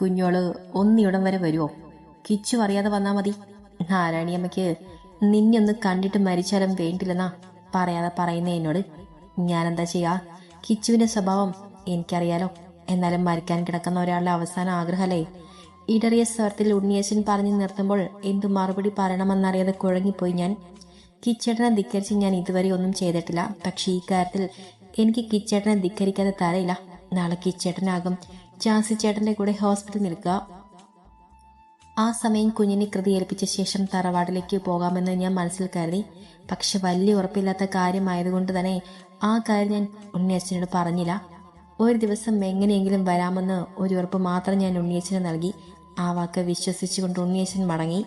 കുഞ്ഞോൾ ഒന്നിടം വരെ വരുമോ കിച്ചു അറിയാതെ വന്നാ മതി. നാരായണിയമ്മയ്ക്ക് നിന്നൊന്ന് കണ്ടിട്ട് മരിച്ചാലും വേണ്ടില്ലെന്നാ പറയാതെ പറയുന്നേ എന്നോട്. ഞാനെന്താ ചെയ്യാ? കിച്ചുവിന്റെ സ്വഭാവം എനിക്കറിയാലോ. എന്നാലും മരിക്കാൻ കിടക്കുന്ന ഒരാളുടെ അവസാന ആഗ്രഹമല്ലേ ഇടറിയ സ്വരത്തിൽ ഉണ്ണിയേശൻ പറഞ്ഞു നിർത്തുമ്പോൾ എന്തു മറുപടി പറയണമെന്നറിയാതെ കുഴങ്ങിപ്പോയി ഞാൻ. കിച്ചേട്ടനെ ധിക്കരിച്ച് ഞാൻ ഇതുവരെ ഒന്നും ചെയ്തിട്ടില്ല. പക്ഷേ ഈ കാര്യത്തിൽ എനിക്ക് കിച്ചേട്ടനെ ധിക്കരിക്കാതെ തരയില്ല നാളെ കിച്ചേട്ടനാകും. ജാസി ചേട്ടന്റെ കൂടെ ഹോസ്പിറ്റലിൽ നിൽക്കുക. ആ സമയം കുഞ്ഞിനെ കൃതി ഏൽപ്പിച്ച ശേഷം തറവാടിലേക്ക് പോകാമെന്ന് ഞാൻ മനസ്സിൽ കരുതി. പക്ഷെ വലിയ ഉറപ്പില്ലാത്ത കാര്യമായതുകൊണ്ട് തന്നെ ആ കാര്യം ഞാൻ ഉണ്ണിയച്ഛനോട് പറഞ്ഞില്ല. ഒരു ദിവസം എങ്ങനെയെങ്കിലും വരാമെന്ന് ഒരു ഉറപ്പ് മാത്രം ഞാൻ ഉണ്ണിയച്ഛന് നൽകി. ആ വാക്ക് വിശ്വസിച്ചുകൊണ്ട് ഉണ്ണിയച്ഛൻ മടങ്ങി.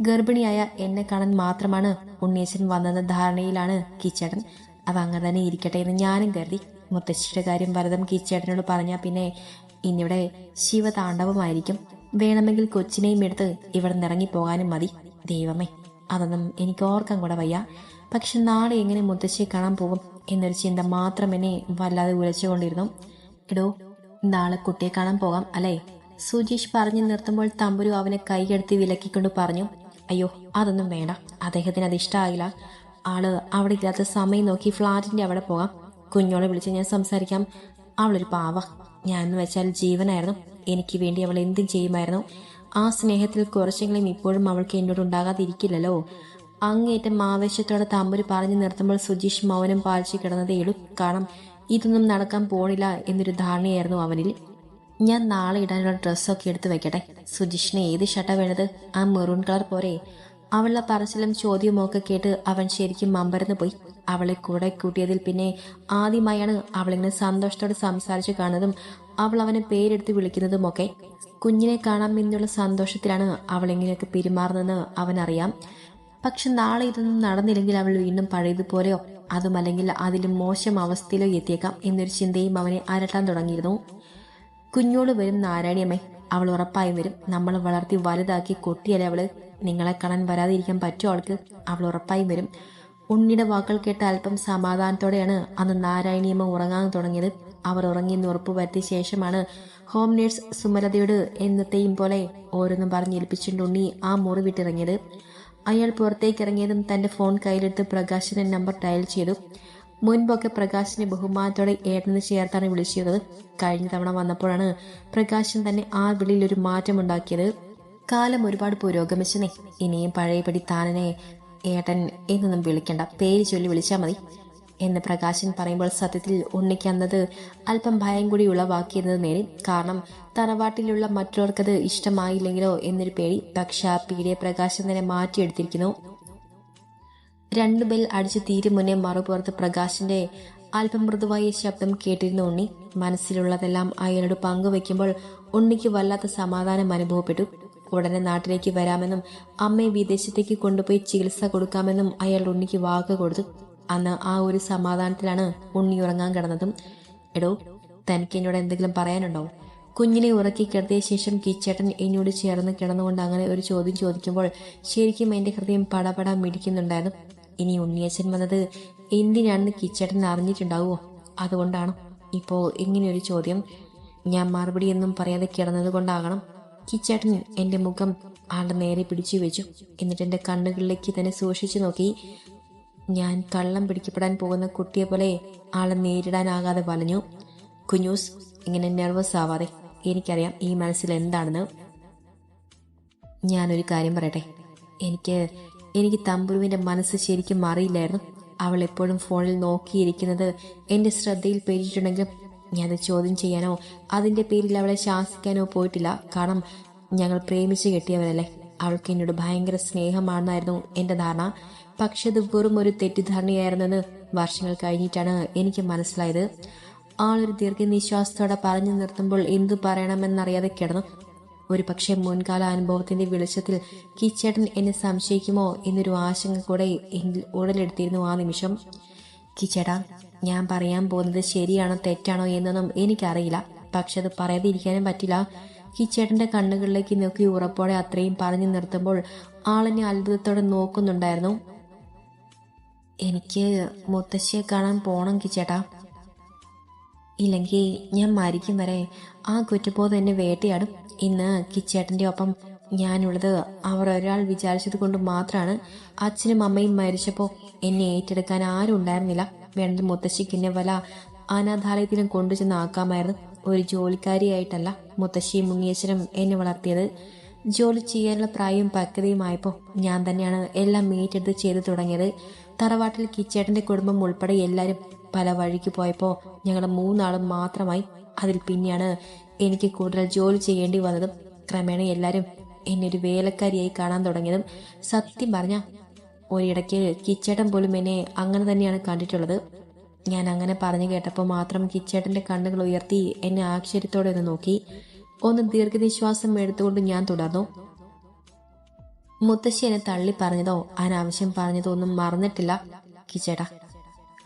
ഗർഭിണിയായ എന്നെ കാണാൻ മാത്രമാണ് ഉണ്ണിയച്ഛൻ വന്നെന്ന ധാരണയിലാണ് കിച്ചേട്ടൻ. അത് അങ്ങനെ തന്നെ ഇരിക്കട്ടെ എന്ന് ഞാനും കരുതി. മുത്തശ്ശിയുടെ കാര്യം ഭരതം കിച്ചേട്ടനോട് പറഞ്ഞാൽ പിന്നെ ഇന്നിവിടെ ശിവതാണ്ഡവമായിരിക്കും. വേണമെങ്കിൽ കൊച്ചിനെയും എടുത്ത് ഇവിടെ നിറങ്ങി പോകാനും മതി. ദൈവമേ അതൊന്നും എനിക്ക് ഓർക്കാൻ കൂടെ വയ്യ. പക്ഷെ നാളെ എങ്ങനെ മുത്തശ്ശിയെ കാണാൻ പോകും എന്നൊരു ചിന്ത മാത്രം എന്നെ വല്ലാതെ ഉലച്ചുകൊണ്ടിരുന്നു എടോ നാളെ കുട്ടിയെ കാണാൻ പോകാം അല്ലേ? സുജീഷ് പറഞ്ഞു നിർത്തുമ്പോൾ തമ്പുരു അവനെ കൈകെടുത്തി വിലക്കിക്കൊണ്ട് പറഞ്ഞു അയ്യോ അതൊന്നും വേണ്ട. അദ്ദേഹത്തിന് അത് ഇഷ്ടമായില്ല ആൾ അവിടെ ഇല്ലാത്ത സമയം നോക്കി ഫ്ലാറ്റിന്റെ അവിടെ പോകാം. കുഞ്ഞോളെ വിളിച്ച് ഞാൻ സംസാരിക്കാം. അവളൊരു പാവ. ഞാൻ എന്ന് വെച്ചാൽ ജീവനായിരുന്നു. എനിക്ക് വേണ്ടി അവൾ എന്തും ചെയ്യുമായിരുന്നു. ആ സ്നേഹത്തിൽ കുറച്ചെങ്കിലും ഇപ്പോഴും അവൾക്ക് എന്നോട് ഉണ്ടാകാതിരിക്കില്ലല്ലോ. അങ്ങേറ്റം ആവേശത്തോടെ തമ്പുരി പറഞ്ഞു നിർത്തുമ്പോൾ സുജീഷ് മൗനം പാലിച്ചു കിടന്നതേ ഉള്ളൂ. കാരണം ഇതൊന്നും നടക്കാൻ പോണില്ല എന്നൊരു ധാരണയായിരുന്നു അവനിൽ. ഞാൻ നാളെ ഇടാനുള്ള ഡ്രസ്സൊക്കെ എടുത്തു വെക്കട്ടെ. സുജീഷിന് ഏത് ഷർട്ട വേണത് ആ മെറൂൺ കളർ പോരെ. അവളുടെ പറച്ചിലും ചോദ്യവുമൊക്കെ കേട്ട് അവൻ ശരിക്കും മമ്പരന്ന് പോയി. അവളെ കൂടെ കൂട്ടിയതിൽ പിന്നെ ആദ്യമായാണ് അവളിങ്ങനെ സന്തോഷത്തോടെ സംസാരിച്ച് കാണുന്നതും അവൾ അവനെ പേരെടുത്ത് വിളിക്കുന്നതുമൊക്കെ. കുഞ്ഞിനെ കാണാം എന്നുള്ള സന്തോഷത്തിലാണ് അവൾ എങ്ങനെയൊക്കെ പെരുമാറുന്നതെന്ന് അവനറിയാം പക്ഷെ നാളെ ഇതൊന്നും നടന്നില്ലെങ്കിൽ അവൾ വീണ്ടും പഴയതുപോലെയോ അതുമല്ലെങ്കിൽ അതിലും മോശം അവസ്ഥയിലോ എത്തിയേക്കാം എന്നൊരു ചിന്തയും അവനെ അരട്ടാൻ തുടങ്ങിയിരുന്നു. കുഞ്ഞോട് വരും നാരായണിയമ്മേ അവൾ ഉറപ്പായും വരും. നമ്മൾ വളർത്തി വലുതാക്കി കൊട്ടിയല്ലേ അവൾ നിങ്ങളെ കാണാൻ വരാതിരിക്കാൻ പറ്റുമോ അവൾക്ക് അവൾ ഉറപ്പായും വരും. ഉണ്ണിയുടെ വാക്കുകൾ കേട്ട് അല്പം സമാധാനത്തോടെയാണ് അന്ന് നാരായണിയമ്മ ഉറങ്ങാൻ തുടങ്ങിയത്. അവർ ഉറങ്ങിയെന്ന് ഉറപ്പ് വരുത്തിയ ശേഷമാണ് ഹോം നേഴ്സ് സുമലതയോട് എന്നത്തെയും പോലെ ഓരോന്നും പറഞ്ഞ് ഏൽപ്പിച്ചുകൊണ്ട് ഉണ്ണി ആ മുറി വിട്ടിറങ്ങിയത്. അയാൾ പുറത്തേക്ക് ഇറങ്ങിയതും തന്റെ ഫോൺ കയ്യിലെടുത്ത് പ്രകാശിന്റെ നമ്പർ ഡയൽ ചെയ്തു. മുൻപൊക്കെ പ്രകാശിനെ ബഹുമാനത്തോടെ ഏട്ടന് ചേർത്താണ് വിളിച്ചിരുന്നത്. കഴിഞ്ഞ തവണ വന്നപ്പോഴാണ് പ്രകാശൻ തന്നെ ആ വിളിയിൽ ഒരു മാറ്റമുണ്ടാക്കിയത്. കാലം ഒരുപാട് പുരോഗമിച്ചെന്നേ. ഇനിയും പഴയപടി താനനെ ഏട്ടൻ എന്നൊന്നും വിളിക്കണ്ട. പേര് ചൊല്ലി വിളിച്ചാൽ മതി. എന്ന് പ്രകാശൻ പറയുമ്പോൾ സത്യത്തിൽ ഉണ്ണിക്ക് അന്നത് അല്പം ഭയം കൂടി ഉളവാക്കിയിരുന്നത് നേരെ കാരണം തറവാട്ടിലുള്ള മറ്റുള്ളവർക്കത് ഇഷ്ടമായില്ലെങ്കിലോ എന്നൊരു പേടി പക്ഷെ ആ പീഡിയെ പ്രകാശൻ തന്നെ മാറ്റിയെടുത്തിരിക്കുന്നു. രണ്ടു ബെൽ അടിച്ചു തീരും മുന്നേ മറുപുറത്ത് പ്രകാശിന്റെ അല്പം മൃദുവായ ശബ്ദം കേട്ടിരുന്ന ഉണ്ണി. മനസ്സിലുള്ളതെല്ലാം അയാളോട് പങ്കുവെക്കുമ്പോൾ ഉണ്ണിക്ക് വല്ലാത്ത സമാധാനം അനുഭവപ്പെട്ടു. ഉടനെ നാട്ടിലേക്ക് വരാമെന്നും അമ്മയെ വിദേശത്തേക്ക് കൊണ്ടുപോയി ചികിത്സ കൊടുക്കാമെന്നും അയാൾ ഉണ്ണിക്ക് വാക്ക് കൊടുത്തു. അന്ന് ആ ഒരു സമാധാനത്തിലാണ് ഉണ്ണി ഉറങ്ങാൻ കിടന്നതും. എടോ തനിക്ക് എന്നോട് എന്തെങ്കിലും പറയാനുണ്ടോ? കുഞ്ഞിനെ ഉറക്കി കിടത്തിയ ശേഷം കിച്ചേട്ടൻ എന്നോട് ചേർന്ന് കിടന്നുകൊണ്ട് അങ്ങനെ ഒരു ചോദ്യം ചോദിക്കുമ്പോൾ ശരിക്കും എന്റെ ഹൃദയം പടപട മിടിക്കുന്നുണ്ടായിരുന്നു. ഇനി ഉണ്ണിയച്ഛൻ വന്നത് എന്തിനാണെന്ന് കിച്ചേട്ടൻ അറിഞ്ഞിട്ടുണ്ടാവുമോ? അതുകൊണ്ടാണ്. ഇപ്പോൾ ഇങ്ങനെയൊരു ചോദ്യം. ഞാൻ മറുപടിയൊന്നും പറയാതെ കിടന്നത് കൊണ്ടാകണം. കിച്ചേട്ടൻ എന്റെ മുഖം ആളുടെ നേരെ പിടിച്ചു വെച്ചു. എന്നിട്ട് എന്റെ കണ്ണുകളിലേക്ക് തന്നെ സൂക്ഷിച്ചു നോക്കി. ഞാൻ കള്ളം പിടിക്കപ്പെടാൻ പോകുന്ന കുട്ടിയെ പോലെ ആളെ നേരിടാനാകാതെ വലഞ്ഞു. കുഞ്ഞൂസ് ഇങ്ങനെ നെർവസ് ആവാതെ എനിക്കറിയാം ഈ മനസ്സിൽ എന്താണെന്ന്. ഞാനൊരു കാര്യം പറയട്ടെ. എനിക്ക് എനിക്ക് തമ്പുരുവിന്റെ മനസ്സ് ശരിക്കും അറിയില്ലായിരുന്നു. അവൾ എപ്പോഴും ഫോണിൽ നോക്കിയിരിക്കുന്നത് എന്റെ ശ്രദ്ധയിൽ പെട്ടിട്ടുണ്ടെങ്കിലും ഞാനത് ചോദ്യം ചെയ്യാനോ അതിന്റെ പേരിൽ അവളെ ശാസിക്കാനോ പോയിട്ടില്ല. കാരണം ഞങ്ങൾ പ്രേമിച്ച് കെട്ടിയവരല്ലേ. അവൾക്ക് എന്നോട് ഭയങ്കര സ്നേഹമാണെന്നായിരുന്നു എന്റെ ധാരണ. പക്ഷെ അത് വെറും ഒരു തെറ്റിദ്ധാരണയായിരുന്നെന്ന് വർഷങ്ങൾ കഴിഞ്ഞിട്ടാണ് എനിക്ക് മനസ്സിലായത്. ആളൊരു ദീർഘനിശ്വാസത്തോടെ പറഞ്ഞു നിർത്തുമ്പോൾ എന്തു പറയണമെന്നറിയാതെ കിടന്നു. ഒരു പക്ഷേ മുൻകാല അനുഭവത്തിന്റെ വെളിച്ചത്തിൽ കിച്ചേട്ടൻ എന്നെ സംശയിക്കുമോ എന്നൊരു ആശങ്ക കൂടെ ഉടലെടുത്തിരുന്നു ആ നിമിഷം. കിച്ചേട്ടാ ഞാൻ പറയാൻ പോകുന്നത് ശരിയാണോ തെറ്റാണോ എന്നൊന്നും എനിക്കറിയില്ല. പക്ഷെ അത് പറയാതിരിക്കാനും പറ്റില്ല. കിച്ചേട്ടന്റെ കണ്ണുകളിലേക്ക് നോക്കി ഉറപ്പോടെ അത്രയും പറഞ്ഞു നിർത്തുമ്പോൾ ആളിനെ അത്ഭുതത്തോടെ നോക്കുന്നുണ്ടായിരുന്നു. എനിക്ക് മുത്തശ്ശിയെ കാണാൻ പോണം കിച്ചേട്ടാ. ഇല്ലെങ്കിൽ ഞാൻ മരിക്കും വരെ ആ കുറ്റബോധം എന്നെ വേട്ടയാടും. ഇന്ന് കിച്ചേട്ടന്റെ ഒപ്പം ഞാനുള്ളത് അവർ ഒരാൾ വിചാരിച്ചത് കൊണ്ട് മാത്രമാണ് അച്ഛനും അമ്മയും മരിച്ചപ്പോൾ എന്നെ ഏറ്റെടുക്കാൻ ആരും ഉണ്ടായിരുന്നില്ല. വേണ്ടത് മുത്തശ്ശിക്ക് എന്നെ വല്ല അനാഥാലയത്തിലും കൊണ്ടുചെന്ന് ആക്കാമായിരുന്നു ഒരു ജോലിക്കാരിയായിട്ടല്ല മുത്തശ്ശി മുങ്ങിയശ്വരം എന്നെ വളർത്തിയത്. ജോലി ചെയ്യാനുള്ള പ്രായവും പക്വതയുമായപ്പോൾ ഞാൻ തന്നെയാണ് എല്ലാം മീറ്റെടുത്ത് ചെയ്തു തുടങ്ങിയത്. തറവാട്ടിൽ കിച്ചേട്ടന്റെ കുടുംബം ഉൾപ്പെടെ എല്ലാവരും പല വഴിക്ക് പോയപ്പോൾ ഞങ്ങൾ മൂന്നാളും മാത്രമായി അതിൽ പിന്നെയാണ് എനിക്ക് കൂടുതൽ ജോലി ചെയ്യേണ്ടി വന്നതും. ക്രമേണ എല്ലാവരും എന്നെ ഒരു വേലക്കാരിയായി കാണാൻ തുടങ്ങിയതും. സത്യം പറഞ്ഞ ഒരിടയ്ക്ക് കിച്ചേട്ടൻ പോലും എന്നെ അങ്ങനെ തന്നെയാണ് കണ്ടിട്ടുള്ളത്. ഞാൻ അങ്ങനെ പറഞ്ഞു കേട്ടപ്പോൾ മാത്രം കിച്ചേട്ടന്റെ കണ്ണുകൾ ഉയർത്തി എന്നെ ആശ്ചര്യത്തോടെ ഒന്ന് നോക്കി. ഒന്ന് ദീർഘനിശ്വാസം എടുത്തുകൊണ്ട് ഞാൻ തുടർന്നു. മുത്തശ്ശി എന്നെ തള്ളി പറഞ്ഞതോ അനാവശ്യം പറഞ്ഞതോ ഒന്നും മറന്നിട്ടില്ല കിച്ചേട്ടാ.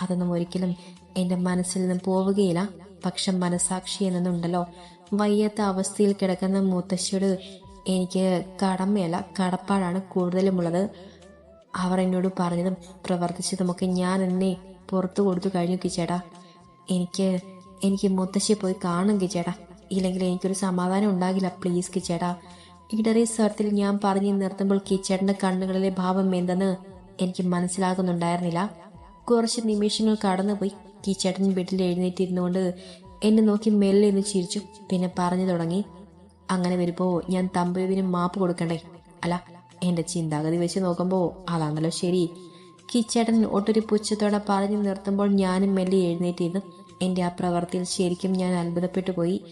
അതൊന്നും ഒരിക്കലും എന്റെ മനസ്സിൽ നിന്ന് പോവുകയില്ല. പക്ഷെ മനസാക്ഷി എന്നതുണ്ടല്ലോ വയ്യാത്ത അവസ്ഥയിൽ കിടക്കുന്ന മുത്തശ്ശിയോട് എനിക്ക് കടമയല്ല കടപ്പാടാണ് കൂടുതലുമുള്ളത്. അവർ എന്നോട് പറഞ്ഞതും പ്രവർത്തിച്ചതുമൊക്കെ ഞാൻ എന്നെ പുറത്തു കൊടുത്തു കഴിഞ്ഞു കിച്ചേടാ എനിക്ക് എനിക്ക് മുത്തശ്ശി പോയി കാണും കിച്ചേടാ ഇല്ലെങ്കിൽ എനിക്കൊരു സമാധാനം ഉണ്ടാകില്ല പ്ലീസ് കിച്ചേടാ ഇടറി സ്വരത്തിൽ ഞാൻ പറഞ്ഞു നിർത്തുമ്പോൾ കിച്ചേട്ടന്റെ കണ്ണുകളിലെ ഭാവം എന്തെന്ന് എനിക്ക് മനസ്സിലാകുന്നുണ്ടായിരുന്നില്ല. കുറച്ച് നിമിഷങ്ങൾ കടന്നുപോയി. കിച്ചേട്ടൻ ബെഡിൽ എഴുന്നേറ്റിരുന്നുകൊണ്ട് എന്നെ നോക്കി മെല്ലെ എന്ന് ചിരിച്ചു. പിന്നെ പറഞ്ഞു തുടങ്ങി. അങ്ങനെ വരുമ്പോ ഞാൻ തമ്പുവിന് മാപ്പ് കൊടുക്കണ്ടേ? അല്ല എന്റെ ചിന്താഗതി വെച്ച് നോക്കുമ്പോ അതാണല്ലോ ശരി. കിച്ചേട്ടൻ ഒട്ടൊരു പുച്ഛത്തോടെ പറഞ്ഞു നിർത്തുമ്പോൾ ഞാനും മെല്ലെ എഴുന്നേറ്റിരുന്നു. എന്റെ ആ പ്രവർത്തിയിൽ ശരിക്കും ഞാൻ അത്ഭുതപ്പെട്ടു പോയി.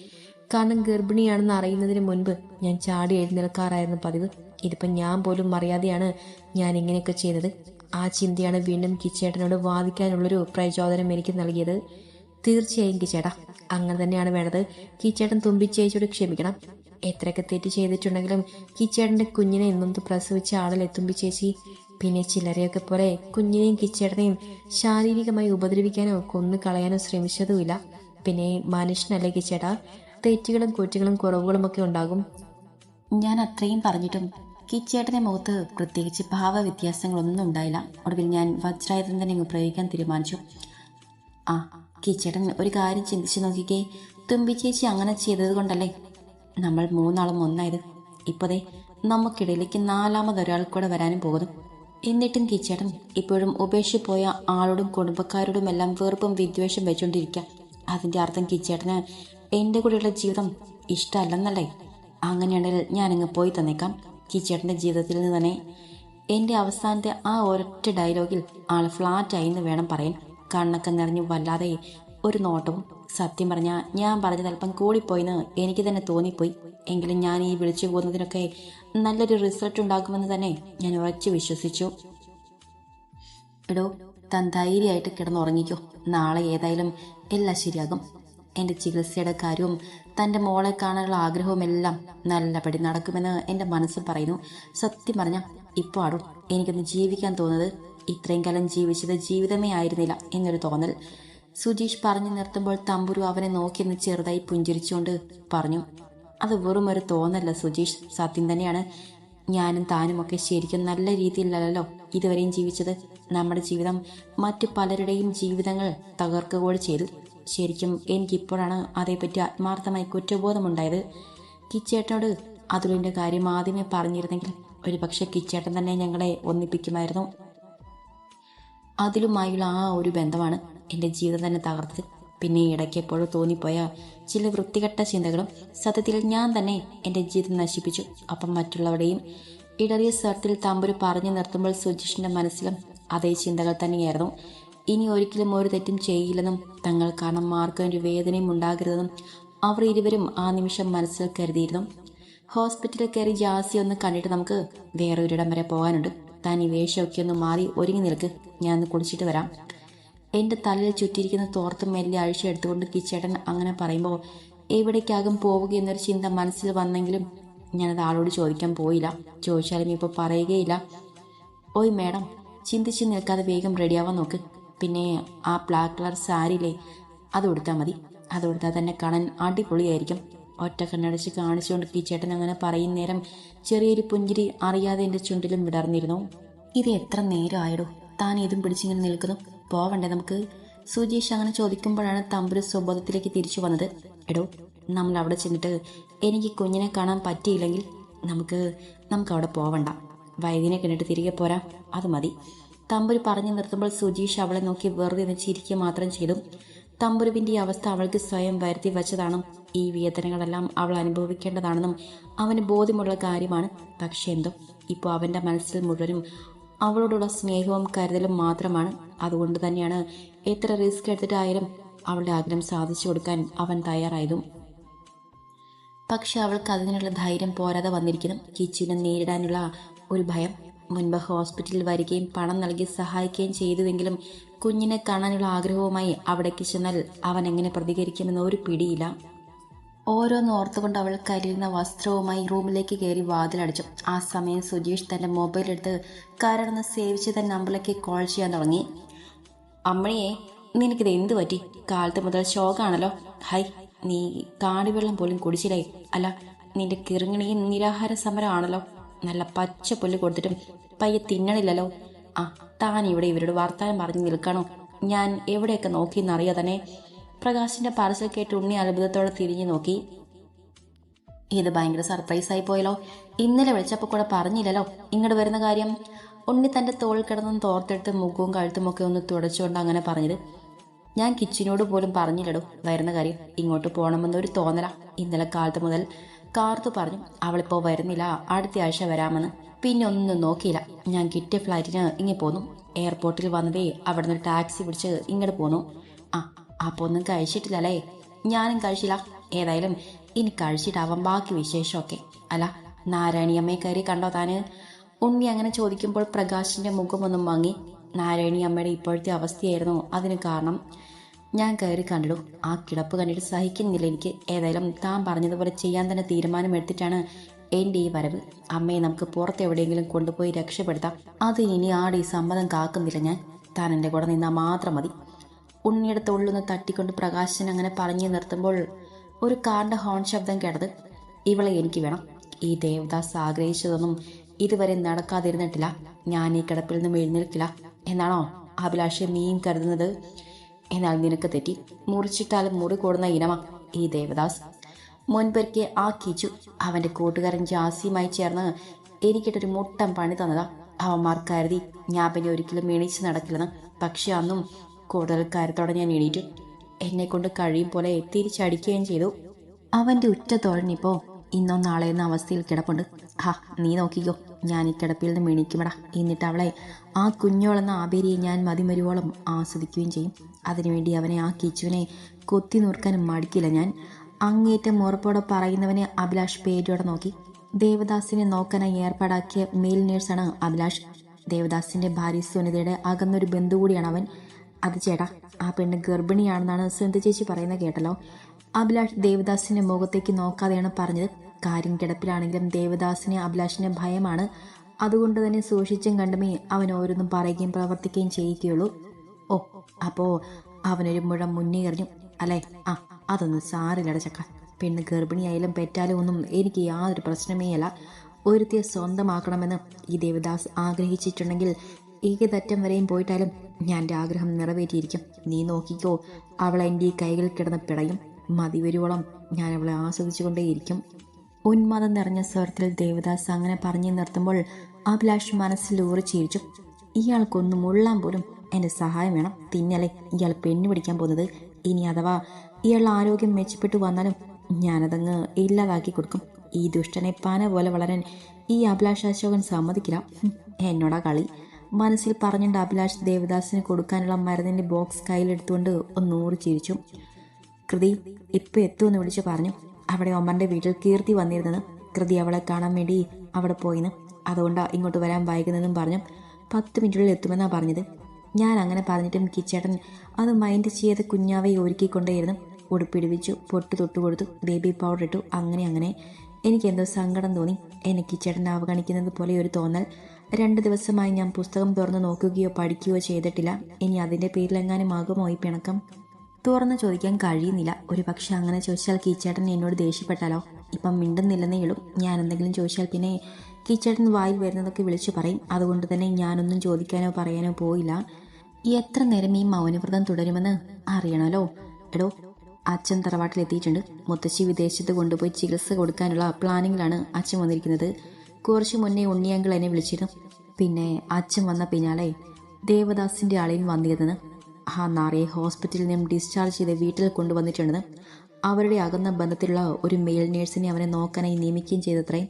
കാരണം ഗർഭിണിയാണെന്ന് അറിയുന്നതിന് മുൻപ് ഞാൻ ചാടി എഴുന്നേൽക്കാറായിരുന്നു പതിവ്. ഇതിപ്പോ ഞാൻ പോലും അറിയാതെയാണ് ഞാൻ ഇങ്ങനെയൊക്കെ ചെയ്തത്. ആ ചിന്തയാണ് വീണ്ടും കിച്ചേട്ടനോട് വാദിക്കാനുള്ളൊരു പ്രചോദനം എനിക്ക് നൽകിയത്. തീർച്ചയായും കിച്ചേട്ടാ അങ്ങനെ തന്നെയാണ് വേണ്ടത്. കിച്ചേട്ടൻ തുമ്പിച്ചേച്ചിയോട് ക്ഷമിക്കണം. എത്രയൊക്കെ തെറ്റ് ചെയ്തിട്ടുണ്ടെങ്കിലും കിച്ചേടന്റെ കുഞ്ഞിനെ എന്നും പ്രസവിച്ച ആളിലെത്തുമ്പി ചേച്ചി പിന്നെ ചിലരെയൊക്കെ പോലെ കുഞ്ഞിനെയും കിച്ചേട്ടനെയും ശാരീരികമായി ഉപദ്രവിക്കാനോ കൊന്നു കളയാനോ ശ്രമിച്ചതുമില്ല. പിന്നെ മനുഷ്യനല്ലേ കിച്ചേട്ടാ തെറ്റുകളും കുറ്റങ്ങളും കുറവുകളുമൊക്കെ ഉണ്ടാകും. ഞാൻ അത്രയും പറഞ്ഞിട്ടും കിച്ചേട്ടന്റെ മുഖത്ത് പ്രത്യേകിച്ച് ഭാവവ്യത്യാസങ്ങളൊന്നും ഉണ്ടായില്ല. ഒടുവിൽ ഞാൻ വജ്രായുധം തന്നെ പ്രയോഗിക്കാൻ തീരുമാനിച്ചു. ആ കിച്ചേട്ടൻ ഒരു കാര്യം ചിന്തിച്ചു നോക്കിക്കേ. തുമ്പി ചേച്ചി അങ്ങനെ ചെയ്തത് കൊണ്ടല്ലേ നമ്മൾ മൂന്നാളും ഒന്നായത് ഇപ്പോതേ നമുക്കിടയിലേക്ക് നാലാമതൊരാൾ കൂടെ വരാനും പോകുന്നു. എന്നിട്ടും കിച്ചേട്ടൻ ഇപ്പോഴും ഉപേക്ഷിച്ച് പോയ ആളോടും കുടുംബക്കാരോടും എല്ലാം വെറുപ്പും വിദ്വേഷം വെച്ചുകൊണ്ടിരിക്കുക അതിന്റെ അർത്ഥം കിച്ചേട്ടന് എന്റെ കൂടെയുള്ള ജീവിതം ഇഷ്ടമല്ലെന്നല്ലേ? അങ്ങനെയാണെങ്കിൽ ഞാനങ്ങ് പോയി തന്നേക്കാം. കിച്ചേട്ടന്റെ ജീവിതത്തിൽ നിന്ന് തന്നെ എന്റെ അവസാനത്തെ ആ ഒരൊറ്റ ഡയലോഗിൽ ആൾ ഫ്ലാറ്റായി എന്ന് വേണം പറയാൻ. കണ്ണൊക്കെ നിറഞ്ഞു വല്ലാതെ ഒരു നോട്ടവും. സത്യം പറഞ്ഞ ഞാൻ പറഞ്ഞത് അല്പം കൂടിപ്പോയിന്ന് എനിക്ക് തന്നെ തോന്നിപ്പോയി. എങ്കിലും ഞാൻ ഈ വിളിച്ചു പോകുന്നതിനൊക്കെ നല്ലൊരു റിസൾട്ട് ഉണ്ടാകുമെന്ന് തന്നെ ഞാൻ ഉറച്ചു വിശ്വസിച്ചു. എടോ താൻ ധൈര്യമായിട്ട് കിടന്നുറങ്ങിക്കോ. നാളെ ഏതായാലും എല്ലാം ശരിയാകും. എന്റെ ചികിത്സയുടെ കാര്യവും തന്റെ മോളെ കാണാനുള്ള ആഗ്രഹവും എല്ലാം നല്ലപടി നടക്കുമെന്ന് എന്റെ മനസ്സ് പറയുന്നു. സത്യം പറഞ്ഞ ഇപ്പോൾ ആടും എനിക്കൊന്ന് ജീവിക്കാൻ തോന്നുന്നത് ഇത്രയും കാലം ജീവിച്ചത് ജീവിതമേ ആയിരുന്നില്ല എന്നൊരു തോന്നൽ. സുജീഷ് പറഞ്ഞു നിർത്തുമ്പോൾ തമ്പുരു അവനെ നോക്കിയെന്ന് ചെറുതായി പുഞ്ചിരിച്ചുകൊണ്ട് പറഞ്ഞു അത് വെറും ഒരു തോന്നല്ല സുജീഷ് സത്യം തന്നെയാണ്. ഞാനും താനും ഒക്കെ ശരിക്കും നല്ല രീതിയിലല്ലോ ഇതുവരെയും ജീവിച്ചത്. നമ്മുടെ ജീവിതം മറ്റു പലരുടെയും ജീവിതങ്ങൾ തകർക്കുകയോട് ചെയ്തു. ശരിക്കും എനിക്കിപ്പോഴാണ് അതേപ്പറ്റി ആത്മാർത്ഥമായി കുറ്റബോധമുണ്ടായത്. കിച്ചേട്ടനോട് അതുലിന്റെ കാര്യം ആദ്യമേ പറഞ്ഞിരുന്നെങ്കിൽ ഒരു പക്ഷെ കിച്ചേട്ടൻ തന്നെ ഞങ്ങളെ ഒന്നിപ്പിക്കുമായിരുന്നു. അതിലുമായുള്ള ആ ഒരു ബന്ധമാണ് എന്റെ ജീവിതം തന്നെ തകർത്തത് പിന്നെ ഇടയ്ക്ക് എപ്പോഴും തോന്നിപ്പോയ ചില വൃത്തികെട്ട ചിന്തകളും സത്യത്തിൽ ഞാൻ തന്നെ എന്റെ ജീവിതം നശിപ്പിച്ചു. അപ്പം മറ്റുള്ളവരുടെയും ഇടറിയ സ്വരത്തിൽ തമ്പുരു പറഞ്ഞു നിർത്തുമ്പോൾ സുജീഷിന്റെ മനസ്സിലും അതേ ചിന്തകൾ തന്നെയായിരുന്നു. ഇനി ഒരിക്കലും ഒരു തെറ്റും ചെയ്യില്ലെന്നും തങ്ങൾ കാരണം ആർക്കും ഒരു വേദനയും ഉണ്ടാകരുതെന്നും അവർ ഇരുവരും ആ നിമിഷം മനസ്സിൽ കരുതിയിരുന്നു. ഹോസ്പിറ്റലിൽ കയറി ജാസി ഒന്ന് കണ്ടിട്ട് നമുക്ക് വേറെ ഒരിടം വരെ പോകാനുണ്ട്. താൻ ഈ വേഷമൊക്കെ ഒന്ന് മാറി ഒരുങ്ങി നിൽക്ക്. ഞാൻ ഒന്ന് കുളിച്ചിട്ട് വരാം. എന്റെ തലയിൽ ചുറ്റിയിരിക്കുന്ന തോർത്ത് മെല്ലെ അഴിച്ചു എടുത്തുകൊണ്ട് കിച്ചേട്ടൻ അങ്ങനെ പറയുമ്പോൾ എവിടേക്കാകും പോവുക എന്നൊരു ചിന്ത മനസ്സിൽ വന്നെങ്കിലും ഞാനത് ആളോട് ചോദിക്കാൻ പോയില്ല. ചോദിച്ചാലും ഇപ്പോൾ പറയുകയില്ല. ഓയ് മേഡം ചിന്തിച്ച് നിൽക്കാതെ വേഗം റെഡിയാവാൻ നോക്ക്. പിന്നെ ആ ബ്ലാക്ക് കളർ സാരിയിലെ അത് കൊടുത്താൽ മതി. അത് കൊടുത്താൽ തന്നെ കണൻ അടിപൊളിയായിരിക്കും. ഒറ്റ കണ്ണടച്ച് കാണിച്ചുകൊണ്ട് കിച്ചേട്ടൻ അങ്ങനെ പറയും നേരം ചെറിയൊരു പുഞ്ചിരി അറിയാതെ എന്റെ ചുണ്ടിലും വിടർന്നിരുന്നു. ഇത് എത്ര നേരം ആയിടോ താൻ ഇതും പിടിച്ചിങ്ങനെ നിൽക്കുന്നു. പോവണ്ടേ? നമുക്ക് സുജീഷ് അങ്ങനെ ചോദിക്കുമ്പോഴാണ് തമ്പുര സ്വബോധത്തിലേക്ക് തിരിച്ചു വന്നത്. എടോ നമ്മൾ അവിടെ ചെന്നിട്ട് എനിക്ക് കുഞ്ഞിനെ കാണാൻ പറ്റിയില്ലെങ്കിൽ നമുക്ക് നമുക്ക് അവിടെ പോവണ്ട. വൈദ്യനെ കണ്ടിട്ട് തിരികെ പോരാം. അത് മതി. തമ്പുരു പറഞ്ഞു നിർത്തുമ്പോൾ സുജീഷ് അവളെ നോക്കി വെറുതെ നിന്ന് ചിരിക്കുക മാത്രം ചെയ്തു. തമ്പുരുവിന്റെ അവസ്ഥ അവൾക്ക് സ്വയം വരുത്തി വച്ചതാണ് ഈ വേദനകളെല്ലാം അവൾ അനുഭവിക്കേണ്ടതാണെന്നും അവന് ബോധ്യമുള്ള കാര്യമാണ്. പക്ഷേ എന്തോ ഇപ്പോൾ അവന്റെ മനസ്സിൽ മുഴുവനും അവളോടുള്ള സ്നേഹവും കരുതലും മാത്രമാണ്. അതുകൊണ്ട് തന്നെയാണ് എത്ര റിസ്ക് എടുത്തിട്ടായാലും അവളുടെ ആഗ്രഹം സാധിച്ചു കൊടുക്കാൻ അവൻ തയ്യാറായതും. പക്ഷെ അവൾക്ക് അതിനുള്ള ധൈര്യം പോരാതെ വന്നിരിക്കണം കിച്ചുവിനെ നേരിടാനുള്ള ഒരു ഭയം. മുൻപ് ഹോസ്പിറ്റലിൽ വരികയും പണം നൽകി സഹായിക്കുകയും ചെയ്തുവെങ്കിലും കുഞ്ഞിനെ കാണാനുള്ള ആഗ്രഹവുമായി അവിടേക്ക് ചെന്നാൽ അവൻ എങ്ങനെ പ്രതികരിക്കുമെന്ന് ഒരു പിടിയില്ല. ഓരോന്ന് ഓർത്തുകൊണ്ട് അവൾ കരിയുന്ന വസ്ത്രവുമായി റൂമിലേക്ക് കയറി വാതിലടിച്ചു. ആ സമയം സുജീഷ് തന്റെ മൊബൈൽ എടുത്ത് കാരണമെന്ന് സേവ് ചെയ്ത നമ്പറിലേക്ക് കോൾ ചെയ്യാൻ തുടങ്ങി. അമ്മയെ നിനക്കിത് എന്ത് പറ്റി? കാലത്ത് മുതൽ ഷോക്കാണല്ലോ ഹൈ നീ കാടിവെള്ളം പോലും കുടിച്ചില്ലേ? അല്ല നിന്റെ കിറുങ്ങിണിയും നിരാഹാര സമരമാണല്ലോ. നല്ല പച്ച പുല്ല് കൊടുത്തിട്ടും പയ്യെ തിന്നണില്ലല്ലോ. ആ താൻ ഇവിടെ ഇവരോട് വർത്താനം പറഞ്ഞു നിൽക്കണോ? ഞാൻ എവിടെയൊക്കെ നോക്കി തന്നെ. പ്രകാശിന്റെ പാർസൽ കേട്ട് ഉണ്ണി അത്ഭുതത്തോടെ തിരിഞ്ഞു നോക്കി. ഇത് ഭയങ്കര സർപ്രൈസ് ആയി പോയല്ലോ. ഇന്നലെ വിളിച്ചപ്പോൾ കൂടെ പറഞ്ഞില്ലല്ലോ. ഇങ്ങോട്ട് വരുന്ന കാര്യം? ഉണ്ണി തന്റെ തോൾ കിടന്നും തോർത്തെടുത്ത് മുഖവും കഴുത്തും ഒക്കെ ഒന്ന് തുടച്ചുകൊണ്ട് അങ്ങനെ പറഞ്ഞത്. ഞാൻ കിച്ചിനോട് പോലും പറഞ്ഞില്ലടോ. വരുന്ന കാര്യം. ഇങ്ങോട്ട് പോകണമെന്നൊരു തോന്നല. ഇന്നലെ കാലത്ത് മുതൽ കാർത്തു പറഞ്ഞു അവളിപ്പോൾ വരുന്നില്ല. അടുത്ത ആഴ്ച വരാമെന്ന്. പിന്നെ ഒന്നും നോക്കിയില്ല. ഞാൻ കിട്ടിയ ഫ്ലൈറ്റിന് ഇങ്ങി പോന്നു. എയർപോർട്ടിൽ വന്നതേ ഒരു ടാക്സി പിടിച്ച് ഇങ്ങോട്ട് പോന്നു. ആ അപ്പോൾ ഒന്നും കഴിച്ചിട്ടില്ലല്ലേ? ഞാനും കഴിച്ചില്ല. ഏതായാലും ഇനി കഴിച്ചിട്ടാവാം ബാക്കി വിശേഷമൊക്കെ. അല്ല നാരായണിയമ്മയെ കയറി കണ്ടോ താന്? ഉണ്ണി അങ്ങനെ ചോദിക്കുമ്പോൾ പ്രകാശിന്റെ മുഖമൊന്നും വാങ്ങി നാരായണി അമ്മയുടെ ഇപ്പോഴത്തെ അവസ്ഥയായിരുന്നു അതിന് കാരണം. ഞാൻ കയറി കണ്ടു ആ കിടപ്പ് കണ്ടിട്ട് സഹിക്കുന്നില്ല എനിക്ക്. ഏതായാലും താൻ പറഞ്ഞതുപോലെ ചെയ്യാൻ തന്നെ തീരുമാനമെടുത്തിട്ടാണ് എന്റെ ഈ വരവ്. അമ്മയെ നമുക്ക് പുറത്ത് എവിടെയെങ്കിലും കൊണ്ടുപോയി രക്ഷപ്പെടുത്താം. അത് ഇനി ആടെ സമ്മതം കാക്കുന്നില്ല ഞാൻ. താൻ എന്റെ കൂടെ നിന്നാൽ മാത്രം മതി. ഉണ്ണിയുടെ നിന്ന് തട്ടിക്കൊണ്ട് പ്രകാശൻ അങ്ങനെ പറഞ്ഞു നിർത്തുമ്പോൾ ഒരു കാറിന്റെ ഹോൺ ശബ്ദം കേട്ടത് ഇവളെ എനിക്ക് വേണം. ഈ ദേവദാസ് ആഗ്രഹിച്ചതൊന്നും ഇതുവരെ നടക്കാതിരുന്നിട്ടില്ല. ഞാൻ ഈ കിടപ്പിൽ നിന്നും എഴുന്നേൽക്കില്ല. എന്നാണോ അഭിലാഷെ നീയും കരുതുന്നത്? എന്നാൽ നിനക്ക് തെറ്റി. മുറിച്ചിട്ടാലും മുറി കൂടുന്ന ഇനമാ ഈ ദേവദാസ്. മുൻപൊരിക്കെ ആ കിച്ചു അവന്റെ കൂട്ടുകാരൻ ജാസിയുമായി ചേർന്ന് എനിക്കിട്ടൊരു മുട്ടം പണി തന്നതാ. അവന്മാർ കരുതി ഞാൻ പിന്നെ ഒരിക്കലും മേണിച്ച് നടക്കില്ലെന്ന്. പക്ഷെ അന്നും കൂടുതൽ കാര്യത്തോടെ ഞാൻ എണീറ്റു. എന്നെ കൊണ്ട് കഴിയും പോലെ തിരിച്ചടിക്കുകയും ചെയ്തു. അവന്റെ ഉറ്റ തോഴനിപ്പോ ഇന്നോ നാളെ എന്ന അവസ്ഥയിൽ കിടപ്പുണ്ട്. ഹാ നീ നോക്കിക്കോ. ഞാൻ ഈ കിടപ്പിൽ നിന്ന് മിണിക്കുമടാ എന്നിട്ട് അവളെ ആ കുഞ്ഞോളെന്ന ആബേരിയെ ഞാൻ മതിമരുവോളം ആസ്വദിക്കുകയും ചെയ്യും. അതിനുവേണ്ടി അവനെ ആ കിച്ചുവിനെ കൊത്തി നൂർക്കാനും മടിക്കില്ല ഞാൻ. അങ്ങേറ്റം ഉറപ്പോടെ പറയുന്നവനെ അഭിലാഷ് പേരോടെ നോക്കി. ദേവദാസിനെ നോക്കാനായി ഏർപ്പാടാക്കിയ മെയിൽ നേഴ്സാണ് അഭിലാഷ്. ദേവദാസിന്റെ ഭാര്യ സുനിതയുടെ അകന്നൊരു ബന്ധു കൂടിയാണ് അവൻ. അത് ചേട്ടാ ആ പെണ്ണ് ഗർഭിണിയാണെന്നാണ് സുനിത ചേച്ചി പറയുന്നത് കേട്ടല്ലോ. അഭിലാഷ് ദേവദാസിന്റെ മുഖത്തേക്ക് നോക്കാതെയാണ് പറഞ്ഞത്. കാര്യം കിടപ്പിലാണെങ്കിലും ദേവദാസിനെ അഭിലാഷിന്റെ ഭയമാണ്. അതുകൊണ്ട് തന്നെ സൂക്ഷിച്ചും കണ്ടുമേ അവൻ ഓരോന്നും പറയുകയും പ്രവർത്തിക്കുകയും ചെയ്യുകയുള്ളൂ. ഓ അപ്പോ അവനൊരു മുഴം മുന്നേ എറിഞ്ഞു. അല്ലേ? ആ അതൊന്നും സാരില്ലട ചക്ക. പെണ്ണ് ഗർഭിണിയായാലും പെറ്റാലും ഒന്നും എനിക്ക് യാതൊരു പ്രശ്നമേ അല്ല ഒരുത്തിയെ സ്വന്തമാക്കണമെന്ന് ഈ ദേവദാസ് ആഗ്രഹിച്ചിട്ടുണ്ടെങ്കിൽ ഏകതറ്റം വരെയും പോയിട്ടാലും ഞാൻ എന്റെ ആഗ്രഹം നിറവേറ്റിയിരിക്കും. നീ നോക്കിക്കോ അവൾ എന്റെ ഈ കൈകളിൽ കിടന്ന് പിടയും. മതി വരുവോളം ഞാൻ അവളെ ആസ്വദിച്ചുകൊണ്ടേയിരിക്കും. ഉന്മാദം നിറഞ്ഞ സ്വരത്തിൽ ദേവദാസ് അങ്ങനെ പറഞ്ഞു നിർത്തുമ്പോൾ അഭിലാഷ് മനസ്സിൽ ഊറി ഇയാൾക്കൊന്നും ഉള്ളാൻ പോലും എന്റെ സഹായം വേണം. തിന്നലെ ഇയാൾ പെണ്ണു പിടിക്കാൻ പോകുന്നത്? ഇനി അഥവാ ഇയാളുടെ ആരോഗ്യം മെച്ചപ്പെട്ടു വന്നാലും ഞാനതങ്ങ് ഇല്ലാതാക്കി കൊടുക്കും. ഈ ദുഷ്ടനെ പാന പോലെ വളരാൻ ഈ അഭിലാഷ് അശോകൻ സമ്മതിക്കില്ല. എന്നോടാ കളി. മനസ്സിൽ പറഞ്ഞുകൊണ്ട് അഭിലാഷ് ദേവദാസിന് കൊടുക്കാനുള്ള മരുന്നിന്റെ ബോക്സ് കയ്യിലെടുത്തുകൊണ്ട് ഒന്നൂറ് ചിരിച്ചു. കൃതി ഇപ്പം എത്തുമെന്ന് വിളിച്ച് പറഞ്ഞു. അവിടെ ഒമ്മന്റെ വീട്ടിൽ കീർത്തി വന്നിരുന്നത്. കൃതി അവളെ കാണാൻ വേണ്ടി അവിടെ പോയിന്ന്. അതുകൊണ്ടാണ് ഇങ്ങോട്ട് വരാൻ വൈകുന്നതെന്നും പറഞ്ഞു. പത്ത് മിനിറ്റിൽ എത്തുമെന്നാണ് പറഞ്ഞത്. ഞാൻ അങ്ങനെ പറഞ്ഞിട്ടും കിച്ചേട്ടൻ അത് മൈൻഡ് ചെയ്ത് കുഞ്ഞാവയെ ഒരുക്കിക്കൊണ്ടേയിരുന്നു. ഉടുപ്പിടിവിച്ചു പൊട്ട് തൊട്ട് കൊടുത്തു ബേബി പൗഡർ ഇട്ടു അങ്ങനെ അങ്ങനെ. എനിക്കെന്തോ സങ്കടം തോന്നി. എന്നെ കിച്ചേട്ടൻ അവഗണിക്കുന്നത് പോലെ ഒരു തോന്നൽ. രണ്ട് ദിവസമായി ഞാൻ പുസ്തകം തുറന്ന് നോക്കുകയോ പഠിക്കുകയോ ചെയ്തിട്ടില്ല. ഇനി അതിന്റെ പേരിലെങ്ങാനും ആകുമോ ഈ പിണക്കം? തുറന്ന് ചോദിക്കാൻ കഴിയുന്നില്ല. ഒരു പക്ഷെ അങ്ങനെ ചോദിച്ചാൽ കീച്ചേട്ടൻ എന്നോട് ദേഷ്യപ്പെട്ടാലോ? ഇപ്പം മിണ്ടുന്നില്ലെന്നേ ഉള്ളൂ. ഞാൻ എന്തെങ്കിലും ചോദിച്ചാൽ പിന്നെ കീച്ചേട്ടൻ വായിൽ വരുന്നതൊക്കെ വിളിച്ചു പറയും. അതുകൊണ്ട് തന്നെ ഞാനൊന്നും ചോദിക്കാനോ പറയാനോ പോയില്ല. എത്ര നേരം ഈ മൗനവ്രതം തുടരുമെന്ന് അറിയണമല്ലോ? എടോ അച്ഛൻ തറവാട്ടിലെത്തിയിട്ടുണ്ട്. മുത്തശ്ശി വിദേശത്ത് കൊണ്ടുപോയി ചികിത്സ കൊടുക്കാനുള്ള പ്ലാനിങ്ങിലാണ് അച്ഛൻ വന്നിരിക്കുന്നത്. കുറച്ച് മുന്നേ ഉണ്ണിയങ്കിൾ എന്നെ വിളിച്ചിരുന്നു. പിന്നെ അച്ഛൻ വന്ന പിന്നാലെ ദേവദാസിന്റെ ആളെയും വന്നിരുന്നത്. ആ നാറിയെ ഹോസ്പിറ്റലിൽ നിന്നും ഡിസ്ചാർജ് ചെയ്ത് വീട്ടിൽ കൊണ്ടുവന്നിട്ടുണ്ട്. അവരുടെ അകന്ന ബന്ധത്തിലുള്ള ഒരു മെയിൽ നേഴ്സിനെ അവനെ നോക്കാനായി നിയമിക്കുകയും ചെയ്തത്രേ.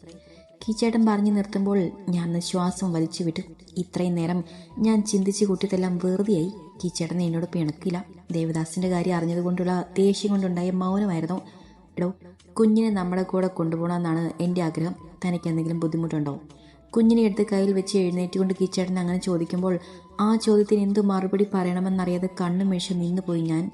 കീച്ചേട്ടൻ പറഞ്ഞു നിർത്തുമ്പോൾ ഞാൻ ശ്വാസം വലിച്ചു വിട്ടു ഇത്രയും നേരം ഞാൻ ചിന്തിച്ച് കൂട്ടിയതെല്ലാം വെറുതെയായി. കീച്ചേട്ടൻ എന്നോട് പിണക്കില്ല. ദേവദാസിന്റെ കാര്യം അറിഞ്ഞതുകൊണ്ടുള്ള ദേഷ്യം കൊണ്ടുണ്ടായ മൗനമായിരുന്നു. എടോ കുഞ്ഞിനെ നമ്മുടെ കൂടെ കൊണ്ടുപോകണമെന്നാണ് എന്റെ ആഗ്രഹം. തനിക്ക് എന്തെങ്കിലും ബുദ്ധിമുട്ടുണ്ടോ? കുഞ്ഞിനെ എടുത്ത് കയ്യിൽ വെച്ച് എഴുന്നേറ്റുകൊണ്ട് കീച്ചേട്ടൻ അങ്ങനെ ചോദിക്കുമ്പോൾ ആ ചോദ്യത്തിന് എന്തു മറുപടി പറയണമെന്നറിയാതെ കണ്ണുമേഷം നിന്നുപോയി ഞാൻ.